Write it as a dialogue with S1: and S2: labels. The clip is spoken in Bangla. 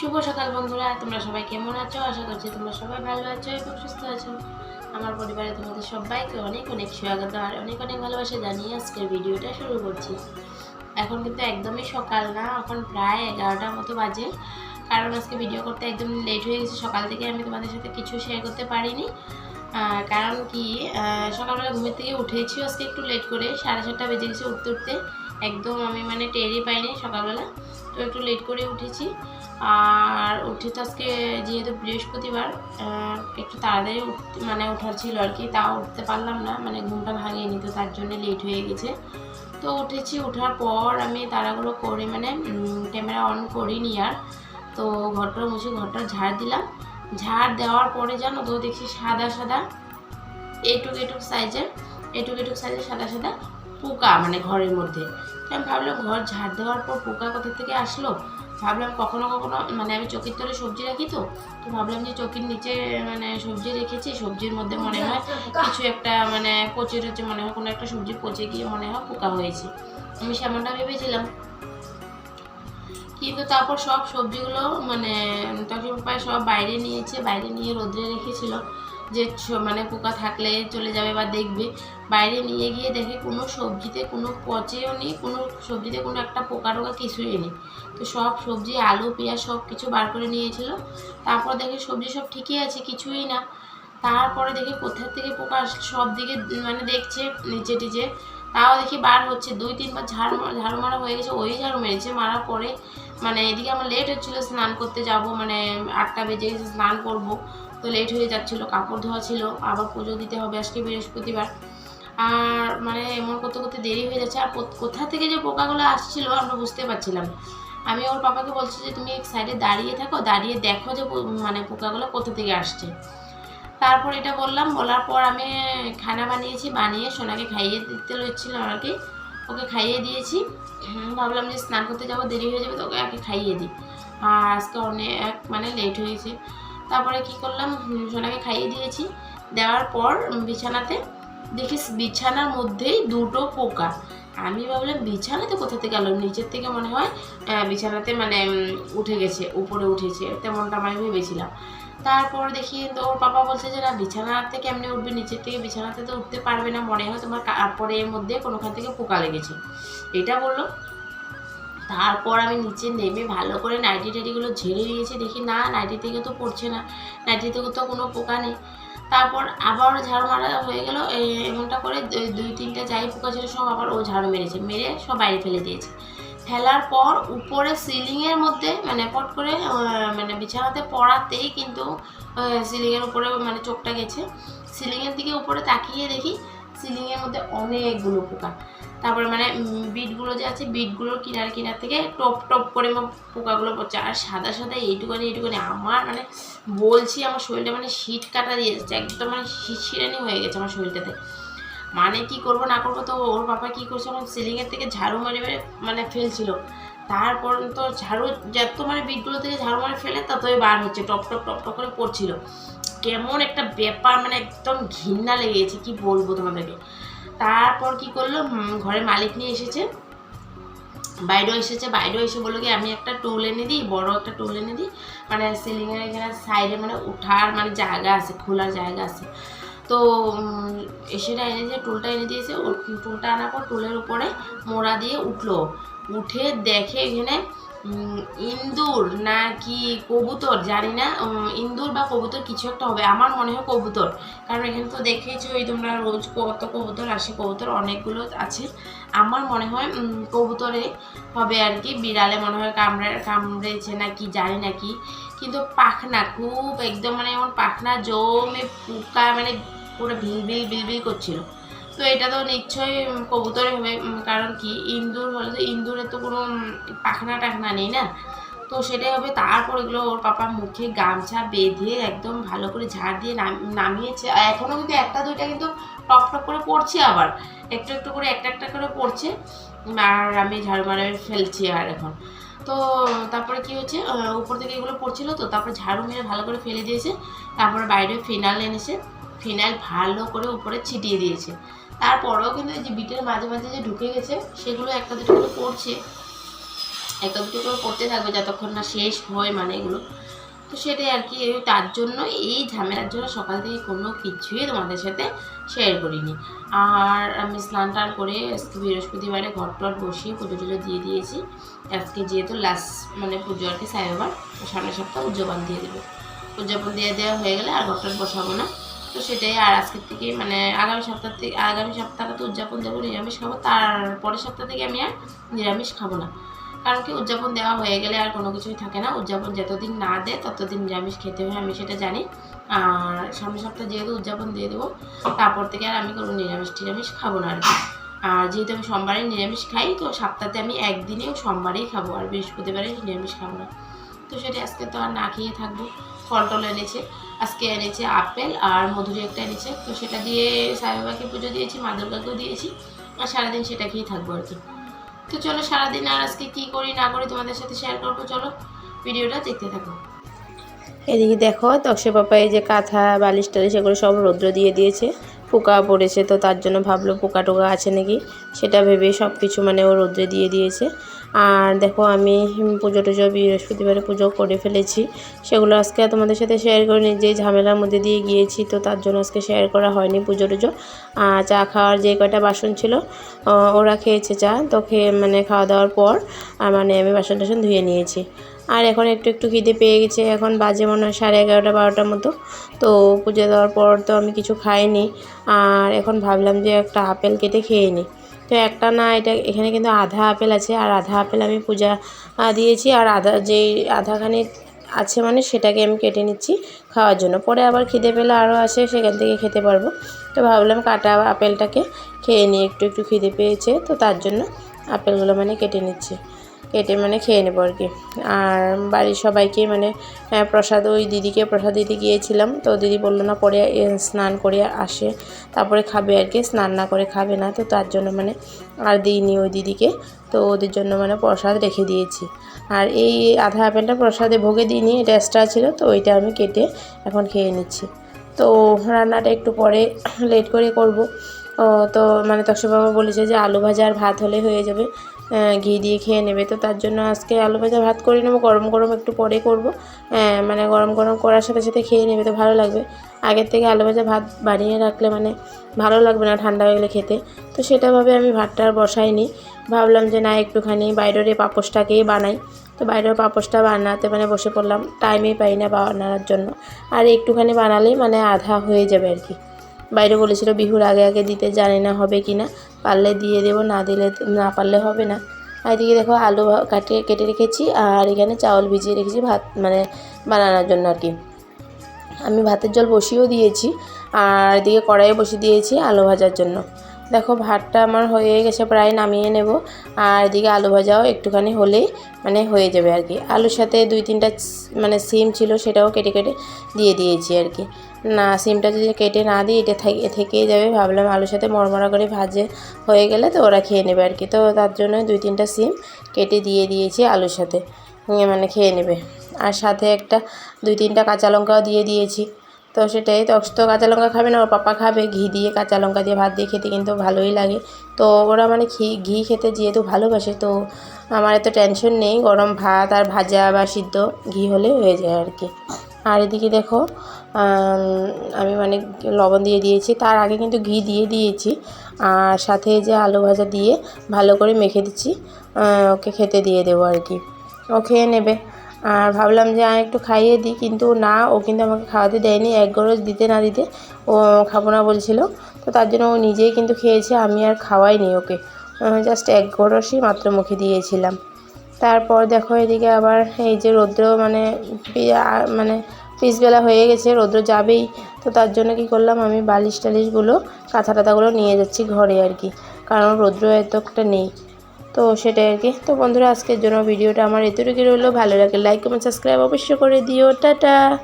S1: শুভ সকাল বন্ধুরা, তোমরা সবাই কেমন আছো? আশা করছি তোমরা সবাই ভালো আছো এবং সুস্থ আছো। আমার পরিবারে তোমাদের সবাইকে অনেক অনেক স্বাগত আর অনেক অনেক ভালোবাসা জানিয়ে আজকের ভিডিওটা শুরু করছি। এখন কিন্তু একদমই সকাল না, এখন প্রায় এগারোটার মতো বাজে। কারণ আজকে ভিডিও করতে একদম লেট হয়ে গেছে, সকাল থেকে আমি তোমাদের সাথে কিছু শেয়ার করতে পারিনি। কারণ কি সকালবেলা ঘুমের থেকে উঠেছি আজকে একটু লেট করে, সাড়ে সাতটা বেজে গেছে উঠতে উঠতে। একদম আমি মানে টেরই পাইনি সকালবেলা। একটু লেট করে উঠেছি। আর উঠে তো আজকে যেহেতু বৃহস্পতিবার একটু তাড়াতাড়ি উঠতে মানে ওঠার ছিল আর কি, তাও উঠতে পারলাম না মানে ঘুমটা ভাঙিয়ে তো, তার জন্য লেট হয়ে গেছে। তো উঠেছি, ওঠার পর আমি তাড়াগুলো করে মানে ক্যামেরা অন করিনি আর। তো ঘরটা মুছে ঘরটা ঝাড় দিলাম। ঝাড় দেওয়ার পরে জানো তো, দেখছি সাদা সাদা, এটুক এটুক সাইজের এটুক এটুক সাইজের সাদা সাদা পোকা মানে ঘরের মধ্যে। আমি ভাবলাম ঘর ঝাড় দেওয়ার পর পোকা কোথা থেকে আসলো? ভাবলাম কখনো কখনো মানে আমি চকির তলে সবজি রাখি তো তো ভাবলাম যে চকির নিচে মানে সবজি রেখেছি, সবজির মধ্যে মনে হয় কিছু একটা মানে পচে রয়েছে মনে হয়, কোনো একটা সবজি পচে গিয়ে মনে হয় পোকা হয়েছে। আমি সেমনটা ভেবেছিলাম। কিন্তু তারপর সব সবজিগুলো মানে তখন প্রায় সব বাইরে নিয়েছে, বাইরে নিয়ে রোদ্রে রেখেছিল। যে মানে পোকা থাকলে চলে যাবে বা দেখবে। বাইরে নিয়ে গিয়ে দেখে কোনো সবজিতে কোনো পচেও নেই, কোনো সবজিতে কোনো একটা পোকা টোকা কিছুই নেই। তো সব সবজি, আলু, পেঁয়াজ সব কিছু বার করে নিয়েছিল। তারপর দেখে সবজি সব ঠিকই আছে, কিছুই না। তারপরে দেখি কোথা থেকে পোকা সব দিকে মানে দেখছে নিচে টিচে। তাও দেখি বার হচ্ছে। দুই তিনবার ঝাড় ঝাড়ু মারা হয়ে গেছে, ওই ঝাড়ু মেরেছে। মারার পরে মানে এদিকে আমার লেট হচ্ছিল স্নান করতে যাব মানে আটটা বেজে গেছে স্নান করব। তো লেট হয়ে যাচ্ছিল, কাপড় ধোয়া ছিল, আবার পুজো দিতে হবে আজকে বৃহস্পতিবার। আর মানে এমন করতে করতে দেরি হয়ে যাচ্ছে, আর কোথ- থেকে যে পোকাগুলো আসছিল আমরা বুঝতে পারছিলাম আমি ওর পাপাকে বলছি যে, তুমি এক সাইডে দাঁড়িয়ে থাকো, দাঁড়িয়ে দেখো যে মানে পোকাগুলো কোথা থেকে আসছে। তারপর এটা বললাম, বলার পর আমি খানা বানিয়েছি, বানিয়ে সোনাকে খাইয়ে দিতে হচ্ছিলাম আর কি ওকে খাইয়ে দিয়েছি। ভাবলাম যে স্নান করতে যাব, দেরি হয়ে যাবে, তো ওকে আগে খাইয়ে দিই। আর আজকে অনেক মানে লেট হয়েছে। তারপরে কি করলাম সোনাকে খাইয়ে দিয়েছি। দেওয়ার পর বিছানাতে, দেখি বিছানার মধ্যেই দুটো পোকা। আমি ভাবলাম বিছানাতে কোথা থেকে গেল নিচের থেকে মনে হয় বিছানাতে মানে উঠে গেছে, উপরে উঠেছে, তেমনটা আমি ভেবেছিলাম। তারপর দেখি, তো ওর পাপা বলছে যে, না, বিছানাতে এমনি উঠবে? নিচের থেকে বিছানাতে তো উঠতে পারবে না। মনে হয় তোমার কাপড়ের মধ্যে কোনোখান থেকে পোকা লেগেছে। এটা বলল। তারপর আমি নিচে নেমে ভালো করে নাইটি টাইটিগুলো ঝেড়ে দিয়েছি। দেখি না, নাইটি থেকে তো পড়ছে না। নাইটি থেকে তো কোনো পোকা নেই। তারপর আবার ঝাড়ু মারা হয়ে গেল। এমনটা করে দুই, তিনটা যাই পোকা ছিল, সব আবার ও ঝাড়ু মেরেছে, মেরে সব বাইরে ফেলে দিয়েছে। ফেলার পর উপরে সিলিংয়ের মধ্যে মানে পট করে মানে বিছানাতে পড়াতেই কিন্তু সিলিংয়ের উপরে মানে চোখটা গেছে। সিলিংয়ের দিকে উপরে তাকিয়ে দেখি সিলিংয়ের মধ্যে অনেকগুলো পোকা। তারপরে মানে বিটগুলো যে আছে বিটগুলোর কিনার কিনার থেকে টপ টপ করে পোকাগুলো পড়ছে। আর সাদা সাদা এইটুকানি এইটুকানি। আমার মানে বলছি, আমার শরীরটা মানে শীত কাটা দিয়ে যাচ্ছে একদম মানে শিরশিরানি হয়ে গেছে আমার শরীরটাতে। মানে কি করব, না করব তো ওর বাবা কি করছে, আমার সিলিংয়ের থেকে ঝাড়ু মারি মেরে মানে ফেলছিল। তারপর তো ঝাড়ু, যত মানে বিটগুলো থেকে ঝাড়ু মারে ফেলে, ততই বার হচ্ছে, টপ টপ টপ টপ করে পড়ছিল। কেমন একটা ব্যাপার মানে একদম ঘৃণা লেগেছে গেছে কি বলব তোমাদেরকে। তারপর কি করল? হুম, ঘরে মালিক নিয়ে এসেছে। বাইরেও এসেছে বাইরেও এসে বলল কি আমি একটা টুল এনে দিই বড় একটা টুল এনে দিই। মানে সিলিংয়ের এখানে সাইডে মানে উঠার মানে জায়গা আছে খোলার জায়গা আছে। তো উম, সেটা এনে দিয়ে টুলটা এনে দিয়েছে। টুলটা আনার পর টুলের উপরে মোড়া দিয়ে উঠল। উঠে দেখে এখানে ইন্দুর না কি কবুতর, জানি না। ইন্দুর বা কবুতর কিছু একটা হবে। আমার মনে হয় কবুতর। কারণ এখানে তো দেখেইছো, এই তোমরা রোজ কত কবুতর আসে, কবুতর অনেকগুলো আছে। আমার মনে হয় কবুতরে হবে আর কি। বিড়ালে মনে হয় কামড়ে, কামড়েছে না কি জানি না কি। কিন্তু পাখনা খুব একদম মানে এমন পাখনা জমে পোকা মানে পুরো ভিলবিল বিলবিল করছিল। তো এটা তো নিশ্চয়ই কবুতরে হবে কারণ কি? ইন্দুর হলে তো ইন্দুরের তো কোনো পাখনা টাখনা নেই না? তো সেটাই হবে, তারপর এগুলো ওর পাপা মুখে গামছা বেঁধে একদম ভালো করে ঝাড় দিয়ে নাম- নামিয়েছে। আর এখনও কিন্তু একটা দুইটা কিন্তু টপ টপ করে পড়ছে আবার। একটু একটু করে একটা একটা করে পড়ছে। আর আমি ঝাড়ু মারে ফেলছি আর এখন। তো তারপরে কি হচ্ছে উপর থেকে এগুলো পড়ছিল তো, তারপরে ঝাড়ু মেরে ভালো করে ফেলে দিয়েছে। তারপরে বাইরে ফিনাল এনেছে। ফিনাইল ভালো করে উপরে ছিটিয়ে দিয়েছে। তারপরেও কিন্তু এই যে বিটের মাঝে মাঝে যে ঢুকে গেছে, সেগুলো একটা দুটো করে পড়ছে। একটা দুটো করে পড়তে থাকবে যতক্ষণ না শেষ হয় মানে এগুলো। তো সেটাই আর কি তার জন্য এই ঝামেলার জন্য সকাল থেকে কোনো কিছুই তোমাদের সাথে শেয়ার করিনি। আর আমি স্নান টান করে আজকে বৃহস্পতিবারে ঘর টর বসিয়ে পুজো টুজো দিয়ে দিয়েছি। আজকে যেহেতু লাস্ট মানে পুজো আর কি সাই বাবার সামনের সপ্তাহ উদযাপন দিয়ে দেবো। উদযাপন দিয়ে দেওয়া হয়ে গেলে আর ঘর টর বসাবো না। তো সেটাই, আর আজকের থেকে মানে আগামী সপ্তাহ থেকে, আগামী সপ্তাহে তো উদযাপন দেবো, নিরামিষ খাব তার পরের সপ্তাহ থেকে আমি আর নিরামিষ খাব না। কারণ কি, উদযাপন দেওয়া হয়ে গেলে আর কোনো কিছুই থাকে না, উদযাপন যতদিন না দেয়, ততদিন নিরামিষ খেতে হয়, আমি সেটা জানি। আর সামনের সপ্তাহে যেহেতু উদযাপন দিয়ে দেবো, তারপর থেকে আর আমি কোনো নিরামিষ টিরামিষ খাব না আর কি। আর যেহেতু আমি সোমবারে নিরামিষ খাই, তো সপ্তাহে আমি একদিনেও সোমবারেই খাব, আর বৃহস্পতিবারে নিরামিষ খাব না। তো সেটা আজকে তো আর না খেয়ে থাকব, ফল টল এনেছে। আজকে এনেছে আপেল আর মধুরি একটা এনেছে। তো সেটা দিয়ে সাই বাবাকে পুজো দিয়েছি, মা দুর্গাকেও দিয়েছি। আর সারাদিন সেটা খেয়েই থাকব আর কি। তো চলো সারাদিন আর আজকে কী করি না করি তোমাদের সাথে শেয়ার করব, চলো ভিডিওটা দেখতে থাকো।
S2: এদিকে দেখো, তক্সে পাপা এই যে কাঁথা, বালিশ টালিশ এগুলো সব রৌদ্র দিয়ে দিয়েছে। পোকা পড়েছে তো তার জন্য ভাবলো পোকা টোকা আছে নাকি? সেটা ভেবে সব কিছু মানে ও রৌদ্রে দিয়ে দিয়েছে। আর দেখো আমি পুজো টুজো বৃহস্পতিবারে পুজো করে ফেলেছি। সেগুলো আজকে তোমাদের সাথে শেয়ার করিনি যে ঝামেলার মধ্যে দিয়ে গিয়েছি, তো তার জন্য আজকে শেয়ার করা হয়নি পুজো টুজো। আর চা খাওয়ার যে কয়টা বাসন ছিল ওরা খেয়েছে চা। তো খেয়ে মানে খাওয়া দাওয়ার পর মানে আমি বাসন টাসন ধুয়ে নিয়েছি। আর এখন একটু একটু খিদে পেয়ে গেছে। এখন বাজে মনে হয় সাড়ে এগারোটা, বারোটার মতো। তো পুজো দেওয়ার পর তো আমি কিছু খাইনি। আর এখন ভাবলাম যে একটা আপেল কেটে খেয়ে নিই। তো একটা না, এটা এখানে কিন্তু আধা আপেল আছে, আর আধা আপেল আমি পূজা দিয়েছি, আর আধা যেই আধাখানি আছে মানে সেটাকে আমি কেটে নিচ্ছি খাওয়ার জন্য। পরে আবার খিদে পেলে আরও আসে, সেখান থেকে খেতে পারব। তো ভাবলাম কাটা আপেলটাকে খেয়ে নিয়ে একটু একটু খিদে পেয়েছে, তো তার জন্য আপেলগুলো মানে কেটে নিচ্ছি। কেটে মানে খেয়ে নেব আর কি। আর বাড়ির সবাইকে মানে প্রসাদ, ওই দিদিকে প্রসাদ দিতে গিয়েছিলাম। তো দিদি বলল, না, পরে স্নান করে আসে। তারপরে খাবে আর কি, স্নান না করে খাবে না। তো তার জন্য মানে আর দিইনি ওই দিদিকে। তো ওদের জন্য মানে প্রসাদ রেখে দিয়েছি। আর এই আধা আপেলটা প্রসাদে ভোগে দিইনি, এটা এক্সট্রা ছিল। তো ওইটা আমি কেটে এখন খেয়ে নিচ্ছি। তো রান্নাটা একটু পরে লেট করে করব। তো মানে তক্ষ বাবা বলেছে যে আলু ভাজা আর ভাত হলে হয়ে যাবে ঘি দিয়ে খেয়ে নেবে। তো তার জন্য আজকে আলু ভাজা ভাত করে নেব, গরম গরম একটু পরে করব। মানে গরম গরম করার সাথে সাথে খেয়ে নেবে, তো ভালো লাগবে। আগের থেকে আলু ভাজা ভাত বানিয়ে রাখলে মানে ভালো লাগবে না ঠান্ডা হয়ে গেলে খেতে। তো সেটাভাবে আমি ভাতটা আর বসাইনি। ভাবলাম যে না, একটুখানি বাইরের এই পাপোশটাকেই বানাই। তো বাইরের পাপোশটা বানাতে মানে বসে পড়লাম, টাইমেই পাই না বানানোর জন্য। আর একটুখানি বানালেই মানে আধা হয়ে যাবে আর কি। বাইরে বলেছিল, বিহুর আগে আগে দিতে জানি না হবে কি না, পারলে দিয়ে দেবো, না দিলে, না পারলে হবে না। আর এদিকে দেখো আলু কাটিয়ে কেটে রেখেছি, আর এখানে চাউল ভিজিয়ে রেখেছি ভাত মানে বানানোর জন্য আর কি। আমি ভাতের জল বসিয়েও দিয়েছি, আর এদিকে কড়াইয়ে বসিয়ে দিয়েছি আলু ভাজার জন্য। দেখো ভাতটা আমার হয়ে গেছে, প্রায় নামিয়ে নেব, আর এদিকে আলু ভাজাও একটুখানি হলেই মানে হয়ে যাবে আর কি। আলুর সাথে দুই তিনটা মানে সিম ছিল সেটাও কেটে কেটে দিয়ে দিয়েছি আর কি। না, সিমটা যদি কেটে না দিই, এটা থেকে থেকেই যাবে। ভাবলাম আলুর সাথে মরমরা করে ভাজে হয়ে গেলে তো ওরা খেয়ে নেবে আর কি। তো তার জন্য দুই তিনটা সিম কেটে দিয়ে দিয়েছি আলুর সাথে। মানে খেয়ে নেবে। আর সাথে একটা দুই তিনটা কাঁচা লঙ্কাও দিয়ে দিয়েছি। তো সেটাই, তো তো কাঁচা লঙ্কা খাবে না, ওর পাপা খাবে। ঘি দিয়ে কাঁচা লঙ্কা দিয়ে ভাত দিয়ে খেতে কিন্তু ভালোই লাগে। তো ওরা মানে ঘি ঘি খেতে যেহেতু ভালোবাসে, তো আমার এত টেনশন নেই। গরম ভাত আর ভাজা বা সিদ্ধ ঘি হলে হয়ে যায় আর কি। আর এদিকে দেখো আম, মানে লবণ দিয়ে দিয়েছি। তার আগে কিন্তু ঘি দিয়ে দিয়েছি আর সাথে যে আলু ভাজা দিয়ে ভালো করে মেখে দিচ্ছি ওকে খেতে দিয়ে দেবো আর কি। ও খেয়ে নেবে। আর ভাবলাম যে আমি একটু খাইয়ে দিই কিন্তু না ও কিন্তু আমাকে খাওয়াতে দেয়নি। এক গরজ দিতে না দিতে ও খাব না বলছিল। তো তার জন্য ও নিজেই কিন্তু খেয়েছে আমি আর খাওয়াইনি ওকে। জাস্ট এক গরসই মাত্র মুখে দিয়েছিলাম। তারপর দেখো এদিকে আবার এই যে রৌদ্র মানে মানে পিসবেলা হয়ে গেছে, রৌদ্র যাবেই। তো তার জন্য কি করলাম, আমি বালিশ টালিশগুলো, কাঁথা টাথাগুলো নিয়ে যাচ্ছি ঘরে আর কি। কারণ রৌদ্র এতটা নেই। তো সেটাই আর কি। তো বন্ধুরা, আজকের জন্য ভিডিওটা আমার এতটুকু রইল। ভালো লাগে লাইক কমেন্ট সাবস্ক্রাইব অবশ্যই করে দিও। টাটা!